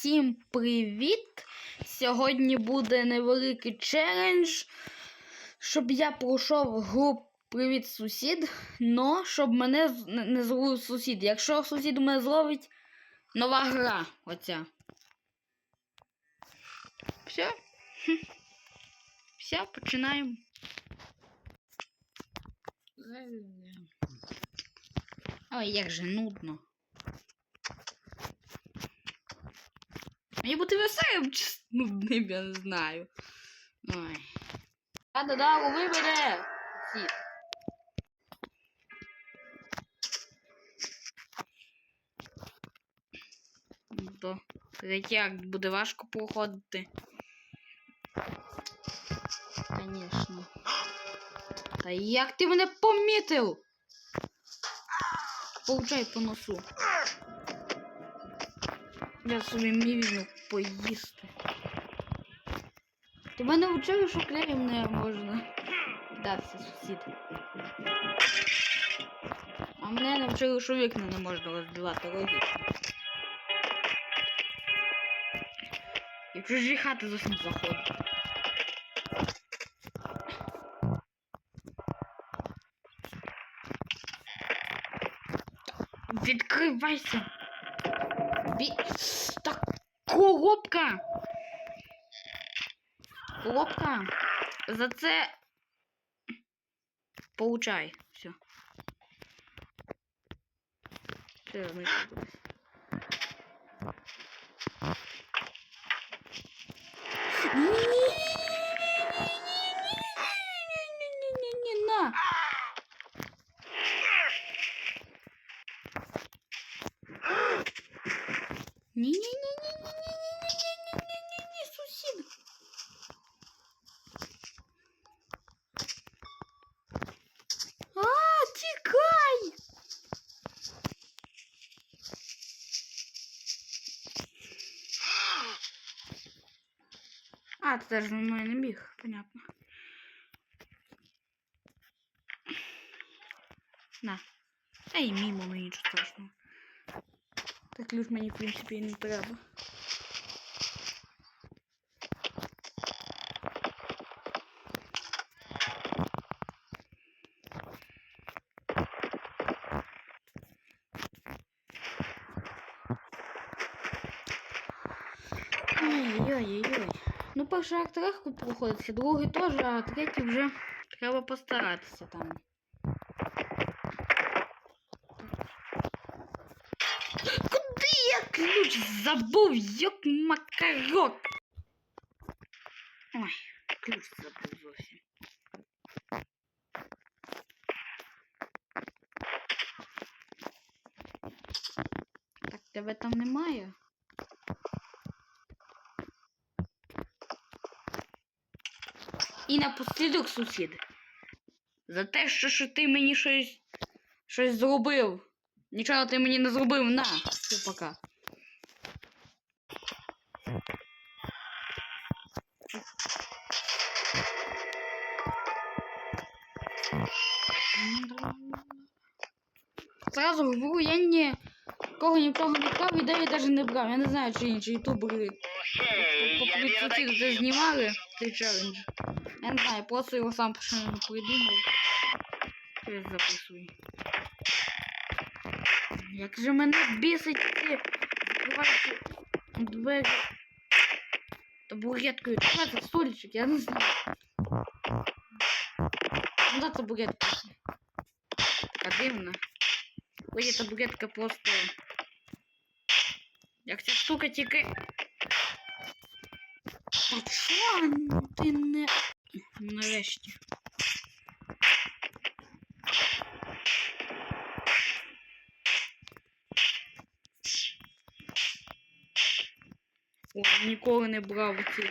Всім привіт! Сьогодні буде невеликий челендж, щоб я пройшов гру Привіт сусід, но щоб мене не- зловив сусід. Якщо сусід мене зловить, нова гра оця. Все? Все, починаємо. Ой, як же нудно. Мені бути веселим чи нудним, я не знаю. Ой. Да-да-да, лови мене! Ну То третяк буде важко проходити. Конечно. Та як ти мене помітив? Получай по носу. Я собі мівіну поїсти. Ти мене вчили, що клеєм не можна. Да, це сусід. А мене навчили, що вікна не можна розбивати логічно. І в чужі хати зовсім заходить. Відкривайся! бі... Так, колобка! Колобка! За це получай. Все. Все, ми кудись. Ні! А, ти теж за мною не біг, понятно. На. Та й мимо мені нічого страшного. Так ключ мені, в принципі, і не треба. Ой-ой-ой. Ну, перший акт легко проходиться, другий теж, а третій вже треба постаратися там. Куди я ключ забув, йок макарок? Ой, ключ забув зовсім. Так, тебе там немає? І напослідок, сусід. За те, що, що ти мені щось, щось зробив. Нічого ти мені не зробив, на. Все, пока. Сразу говорю, я ні кого нікого не брав, ідеї навіть не брав. Я не знаю, чи інші ютубери по це вже знімали цей челендж. Я не знаю, просто його сам ще не придумав. Я записую. Як же мене бісить ці закриваються двері табуреткою. Що це стульчик, я не знаю. Ну да, табуретка. Така дивна. Ой, табуретка просто... Як ця штука тільки... Чого ти не... Нарешті. О, ніколи не брав ці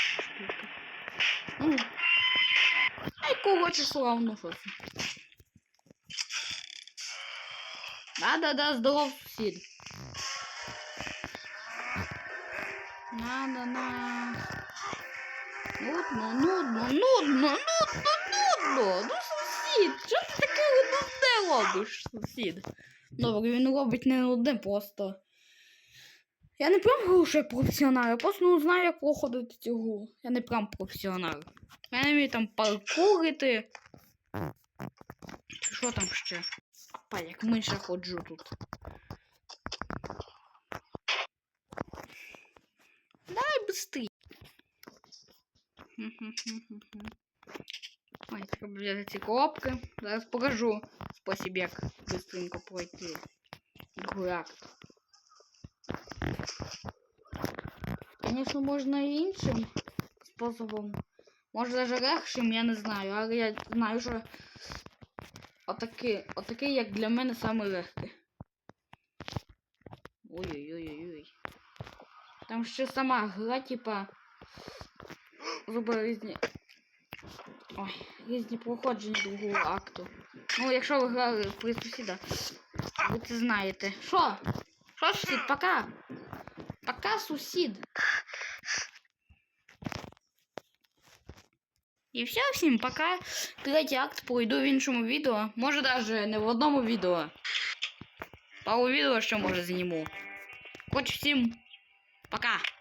штуки. Ну, ай, коротше, славно що це. Да-да-да, здоров, сусід. На-на-на. Нудно, нудно, нудно, нудно, нудно. Ну, сусід, що ти таке нудне робиш, сусід? Добре, він робить не нудне, просто. Я не прям я професіонал, я просто ну, знаю, як проходити цю гру. Я не прям професіонал. Я не вмію там паркурити. Чи що там ще? Апа, як миша ходжу тут. Дай быстрей. Ой, треба взяти ці коробки. Зараз покажу спосіб, як быстренько пройти. Другий. Конечно, можна і іншим способом. Може даже легшим, я не знаю, але я знаю, що отакий, отакий як для мене саме легкий. Ой-ой-ой-ой. Там ще сама гра, типа. Зробила різні. Ой, різні проходження другого акту. Ну, якщо ви грали в при сусіда, ви це знаєте. Що? Що, сусід, пока? Пока, сусід. І все, всім пока. Третій акт пройду в іншому відео. Може даже не в одному відео. Пару відео ще може зніму. Хоч всім пока.